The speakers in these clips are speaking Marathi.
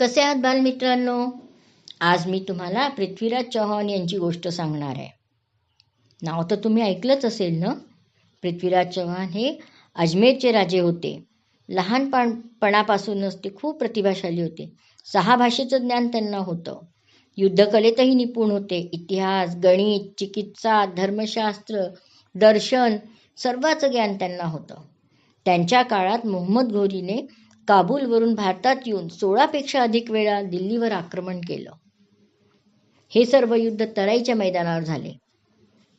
कसे आहात बालमित्रांनो? आज मी तुम्हाला पृथ्वीराज चौहान यांची गोष्ट सांगणार आहे. नाव तर तुम्ही ऐकलंच असेल ना? पृथ्वीराज चौहान हे अजमेरचे राजे होते. लहानपणपणापासूनच ते खूप प्रतिभाशाली होते. सहा भाषेचं ज्ञान त्यांना होतं. युद्धकलेतही निपुण होते. इतिहास गणित चिकित्सा धर्मशास्त्र दर्शन सर्वाचं ज्ञान त्यांना होतं. त्यांच्या काळात मोहम्मद घोरीने काबूलवरून भारतात येऊन सोळापेक्षा अधिक वेळा दिल्लीवर आक्रमण केलं. हे सर्व युद्ध तराईच्या मैदानावर झाले.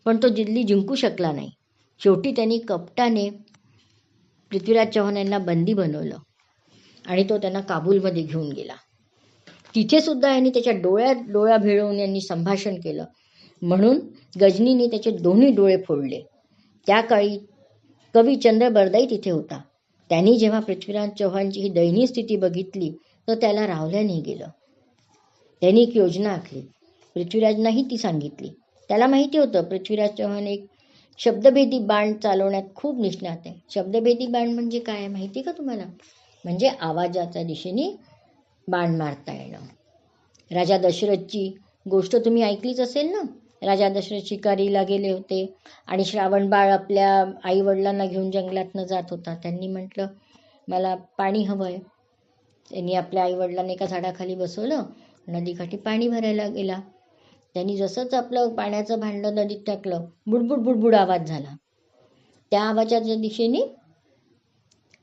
पण तो दिल्ली जिंकू शकला नाही. शेवटी त्यांनी कपटाने पृथ्वीराज चव्हाण यांना बंदी बनवलं आणि तो त्यांना काबूलमध्ये घेऊन गेला. तिथे सुद्धा यांनी त्याच्या डोळ्यात डोळा भिळवून यांनी संभाषण केलं. म्हणून गजनीने त्याचे दोन्ही डोळे फोडले. त्या काळी कवी चंद्र बरदाई तिथे होता. त्यांनी जेव्हा पृथ्वीराज चौहानची ही दयनीय स्थिती बघितली तर त्याला रावल्याने गेलं. त्यांनी एक योजना आखली. पृथ्वीराजनाही ती सांगितली. त्याला माहिती होतं पृथ्वीराज चौहान एक शब्दभेदी बाण चालवण्यात खूप निष्णात आहे. शब्दभेदी बाण म्हणजे काय माहिती का तुम्हाला? म्हणजे आवाजाच्या दिशेने बाण मारता येणं. राजा दशरथची गोष्ट तुम्ही ऐकलीच असेल ना? राजा दशरथ शिकारीला गेले होते. आणि श्रावणबाळ आपल्या आईवडिलांना घेऊन जंगलातनं जात होता. त्यांनी म्हटलं मला पाणी हवं आहे त्यांनी आपल्या आईवडिलांना एका झाडाखाली बसवलं. नदीकाठी पाणी भरायला गेला. त्यांनी जसंच आपलं पाण्याचं भांडं नदीत टाकलं बुडबुड बुडबुड आवाज झाला. त्या आवाजाच्या दिशेने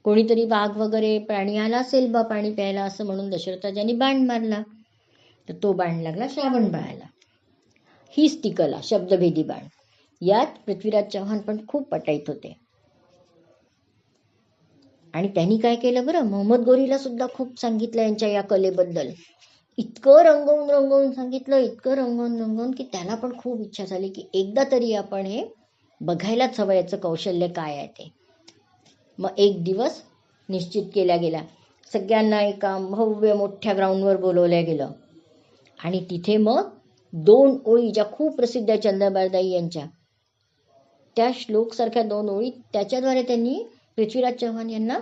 कोणीतरी वाघ वगैरे प्राणी आला असेल बा पाणी प्यायला असं म्हणून दशरथाजांनी बाण मारला. तर तो बाण लागला श्रावण बाळाला. हीच ती कला शब्दभेदी बाण यात पृथ्वीराज चव्हाण पण खूप पटाईत होते. आणि त्यांनी काय केलं बरं? मोहम्मद गोरीला सुद्धा खूप सांगितलं यांच्या या कलेबद्दल. इतकं रंगवून रंगवून सांगितलं इतकं रंगवून रंगवून की त्याला पण खूप इच्छा झाली की एकदा तरी आपण हे बघायलाच हवं याचं कौशल्य काय आहे ते. मग एक दिवस निश्चित केला गेला सगळ्यांना एका भव्य मोठ्या ग्राउंडवर बोलवलं गेलं. आणि तिथे मग दोन ओळी ज्या खूप प्रसिद्ध आहे चंद्रबारदाई यांच्या त्या श्लोकसारख्या दोन ओळी त्याच्याद्वारे त्यांनी पृथ्वीराज चव्हाण यांना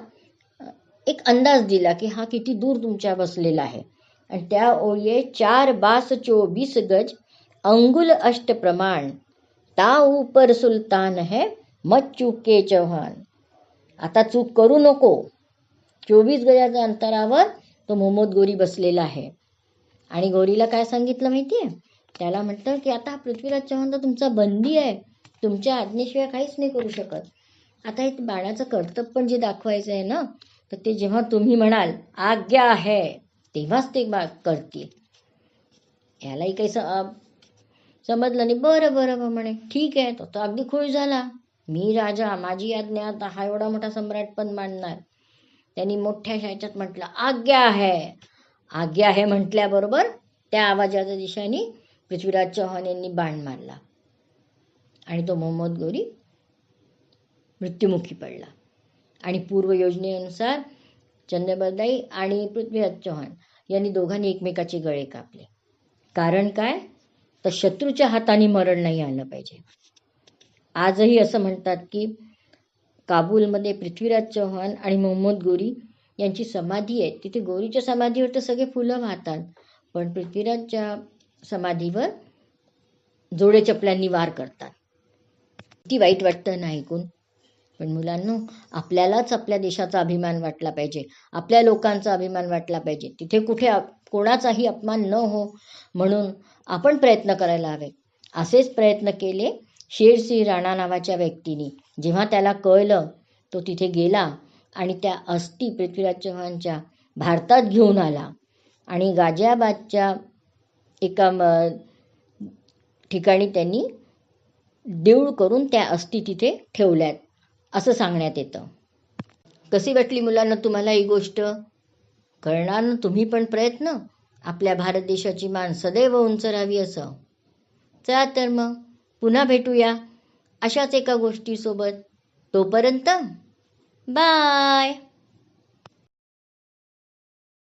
एक अंदाज दिला की हा किती दूर तुमच्या बसलेला आहे. आणि त्या ओळी चार बास चोवीस गज अंगुल अष्ट प्रमाण ता ऊपर सुलतान है मत चुके चव्हाण. आता चूक करू नको. चोवीस गजाच्या अंतरावर तो मोहम्मद गोरी बसलेला आहे. आणि गोरीला काय सांगितलं माहिती आहे त्याला म्हटलं की आता पृथ्वीराज चव्हाण तर तुमचा बंदी आहे. तुमच्या आज्ञेशिवाय काहीच नाही करू शकत. आता हे बाळाचं कर्तव्य पण जे दाखवायचं आहे ना तर ते जेव्हा तुम्ही म्हणाल आज्ञा आहे तेव्हाच ते बा करतील. यालाही काही समजलं नाही. बरं बरं म्हणे. ठीक आहे तो तर अगदी खुश झाला. मी राजा माझी आज्ञा आता हा एवढा मोठा सम्राट पण मानणार. त्यांनी मोठ्या ह्याच्यात म्हटलं आज्ञा आहे. आज्ञा आहे म्हटल्याबरोबर त्या आवाजाच्या दिशेने पृथ्वीराज चौहान यांनी बाण मारला. आणि तो मोहम्मद गोरी मृत्युमुखी पडला. आणि पूर्व योजनेनुसार चंद्रबरदाई आणि पृथ्वीराज चौहान यांनी दोघांनी एकमेकाचे गळे कापले. कारण काय? तर शत्रूच्या हाताने मरण नाही आलं पाहिजे. आजही असं म्हणतात की काबूलमध्ये पृथ्वीराज चौहान आणि मोहम्मद गोरी यांची समाधी आहे. तिथे गोरीच्या समाधीवर तर सगळे फुलं वाहतात. पण पृथ्वीराजच्या समाधीवर जोडे चपल्यांनी वार करतात. किती वाईट वाटतं ना ऐकून. पण मुलांनो आपल्यालाच आपल्या देशाचा अभिमान वाटला पाहिजे. आपल्या लोकांचा अभिमान वाटला पाहिजे. तिथे कुठे कोणाचाही अपमान न हो म्हणून आपण प्रयत्न करायला हवे. असेच प्रयत्न केले शेरसिंह राणा नावाच्या व्यक्तीने. जेव्हा त्याला कळलं तो तिथे गेला आणि त्या अस्थी पृथ्वीराज चव्हाणच्या भारतात घेऊन आला आणि गाजियाबादच्या एका ठिकाणी त्यांनी देऊळ करून त्या अस्थी तिथे ठेवल्यात असं सांगण्यात येतं. कशी वाटली मुलांना तुम्हाला ही गोष्ट? करणार ना तुम्ही पण प्रयत्न? आपल्या भारत देशाची मान सदैव उंच राहावी असं. चला तर मग पुन्हा भेटूया अशाच एका गोष्टीसोबत. तोपर्यंत बाय!